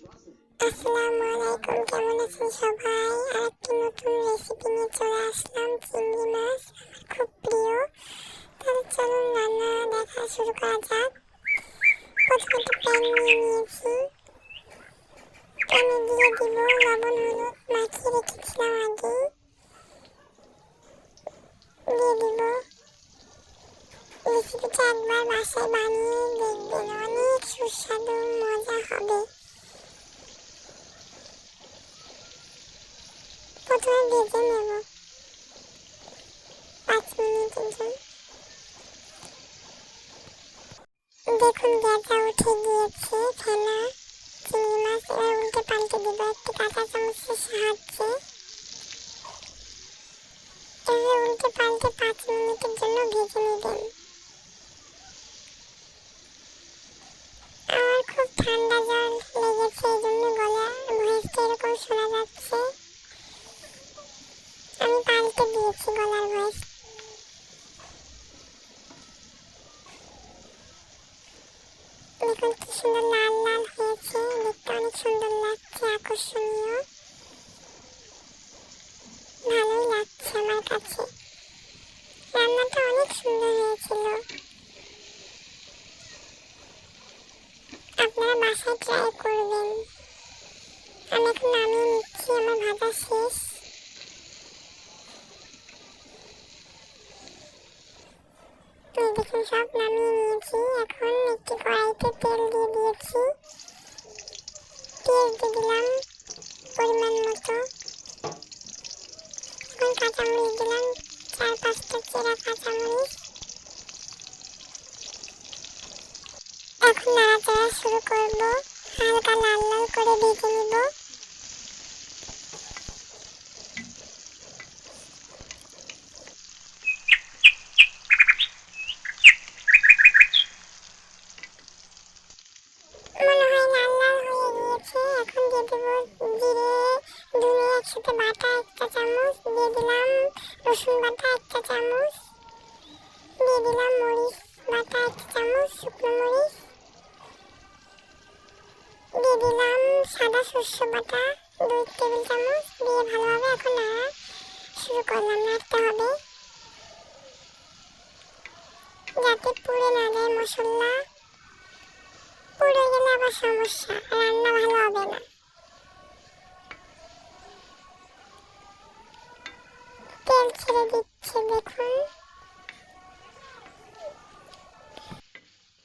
আসসালামু আলাইকুম কেমন আছেন সবাই আরেকটি নতুন রেসিপি নিয়ে চলে আসলাম চিংড়ি মাছ আমার খুব প্রিয় তাহলে চলুন রান্না দেখা শুরু করা যাক প্রথমে একটা প্যান নিয়ে নিয়েছি প্যানে দিয়ে দিব লবণ হলুদ মাখিয়ে রেখেছিলাম আগে দিয়ে দিব রেসিপিটা একবার বাসায় বানিয়ে দেখবেন অনেক সুস্বাদু মজা হবে ভেজে নেব পাঁচ মিনিটের জন্য দেখুন গ্যাসা উঠে গিয়েছে ফেনা চিংড়ি মাছ এবার উল্টে পাল্টে দেবো একটু কাঁচা চামচের সাহায্যে এভাবে উল্টে পাল্টে পাঁচ মিনিটের জন্য ভেজে নেবেন আমার খুব ঠান্ডা জল লেগেছে এই জন্য গলা ভয়েসটা এরকম শোনা যাচ্ছে আমি দিয়েছি গলার ভয়েস দেখুন কি সুন্দর লাল লাল হয়েছে, দেখতে অনেক সুন্দর লাগছে, আকর্ষণীয়। ভালোই লাগছে আমার কাছে। রান্নাটা অনেক সুন্দর হয়েছিল। আপনারা বাসায় ট্রাই করবেন। আমি এখন নামিয়ে নিচ্ছি, আমার ভাজা শেষ। দেখুন, সব নামিয়ে নিয়েছি। এখন একটি কড়াইতে তেল দিয়ে দিয়েছি। পেঁয়াজ দিয়ে দিলাম পরিমাণ মতো। এখন কাঁচামরিচ দিলাম, চার পাঁচটা চেরা কাঁচামরিচ। এখন নাড়াচাড়া শুরু করব। হালকা লাল লাল করে ভেজে নিব মনে হয় লাল লাল হয়ে গিয়েছে এখন দিয়ে দেবো জিরে ধনে একসাথে বাটা একটা চামচ, দিয়ে দিলাম রসুন বাটা একটা চামচ, দিয়ে দিলাম মরিচ বাটা একটা চামচ, শুকনো মরিচ, দিয়ে দিলাম সাদা শস্য বাটা দুই টেবিল চামচ, দিয়ে ভালোভাবে এখন নাড়া শুরু সমস্যা, রান্না ভালো হবে না। ছেড়ে দিচ্ছে, দেখুন।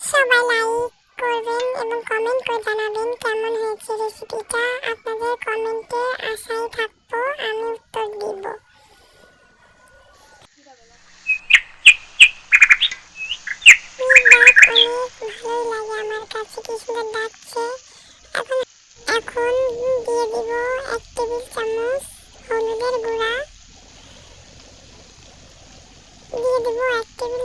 সবাই লাইক করবেন এবং কমেন্ট করে জানাবেন কেমন হয়েছে রেসিপিটা আপনাদের কমেন্টে আশায় থাকব, আমি উত্তর দিব। অনেক ভালোই লাগে আমার কাছে, কি সুন্দর ডাকছে এখন এখন দিয়ে দিব এক টেবিল চামচ হলুদের গুঁড়া দিয়ে দিব এক টেবিল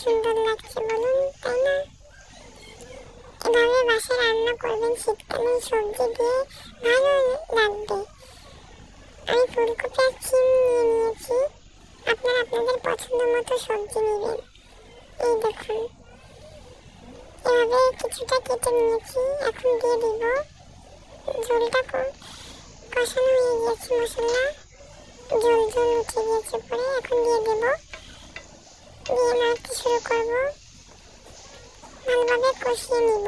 সুন্দর লাগছে বলুন, তাই না? এভাবে বাসায় রান্না করবেন শীতকালীন সবজি দিয়ে ভালো লাগবে। আমি ফুলকপি আর সিম নিয়ে নিয়েছি। আপনারা আপনাদের পছন্দ মতো সবজি নেবেন। এই দেখুন। এভাবে কিছুটা কেটে নিয়েছি, এখন দিয়ে দিব। ঝোলটা কষানো হয়ে গিয়েছে মশলা। ঝোল ঝোল উঠে গিয়েছে পরে এখন দিয়ে দেব। দিয়ে নাড়তে শুরু করব। ভালোভাবে কষিয়ে নিব।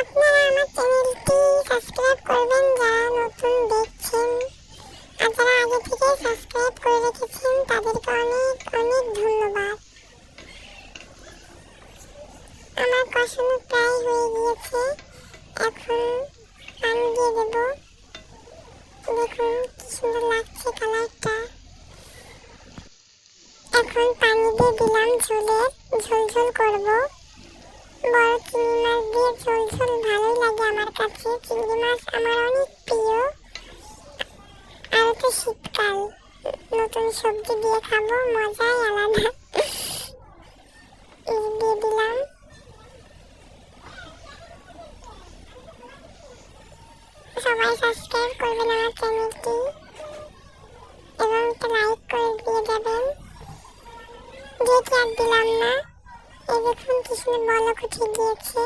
আপনারা আমার চ্যানেলটি সাবস্ক্রাইব করবেন, যারা নতুন দেখছেন, আর যারা আগে থেকে সাবস্ক্রাইব করে রেখেছেন, তাদেরকে অনেক অনেক ধন্যবাদ। আমার কষানো প্রায় হয়ে গিয়েছে। এখন পানি দিয়ে দেব দেখুন কি সুন্দর লাগছে কালারটা। এখন পানি দিয়ে দিলাম ঝোলের ঝোলঝোল ঝোল করব। বড় চিংড়ি মাছ দিয়ে ঝোল ঝোল ভালোই লাগে আমার কাছে। চিংড়ি মাছ আমার অনেক প্রিয়। তো শীতকাল, নতুন সবজি দিয়ে খাব মজাই আলাদা এই দিয়ে দিলাম সবাই সাবস্ক্রাইব করবেন আমার চ্যানেলটি এবং একটা লাইক করে দিয়ে যাবেন আর দিলাম না। এই দেখুন বলক উঠে গিয়েছে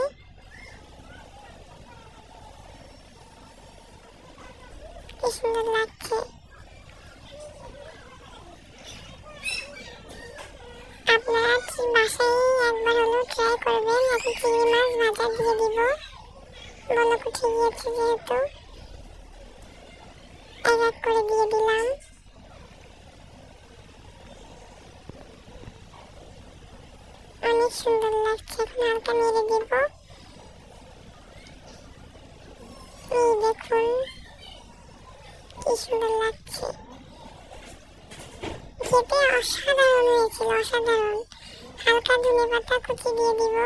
সুন্দর লাগছে। আপনারা কি বাসায় একবার হলেও ট্রাই করবেন? এখন চিংড়ি মাছ ভাজা দিয়ে দিব? বলক উঠে যেহেতু। এক এক করে দিয়ে দিলাম। অনেক সুন্দর লাগছে, এখন হালকা মেরে দিব। এই দেখুন, কি সুন্দর লাগছে। খেতে অসাধারণ হয়েছিল, অসাধারণ। হালকা ধনে পাতা কুচি দিয়ে দিব।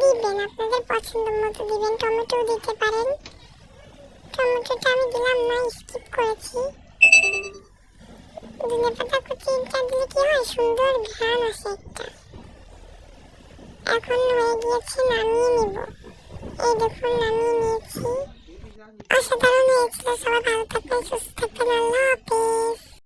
দিবেন, আপনাদের পছন্দ মতো দিবেন। টমেটো দিতে পারেন। টমেটোটা আমি দিলাম না, স্কিপ করেছি। ধনে পাতা কুচিটা দিলে কি হয়? সুন্দর ঘ্রাণ আসে একটা। এখন হয়ে গিয়েছে, নামিয়ে নিব। এই দেখুন, নামিয়ে নিয়েছি। অসাধারণ হয়েছিল, সবাই ভালো থাকবেন, সুস্থ থাকবেন। আল্লাহ হাফেজ।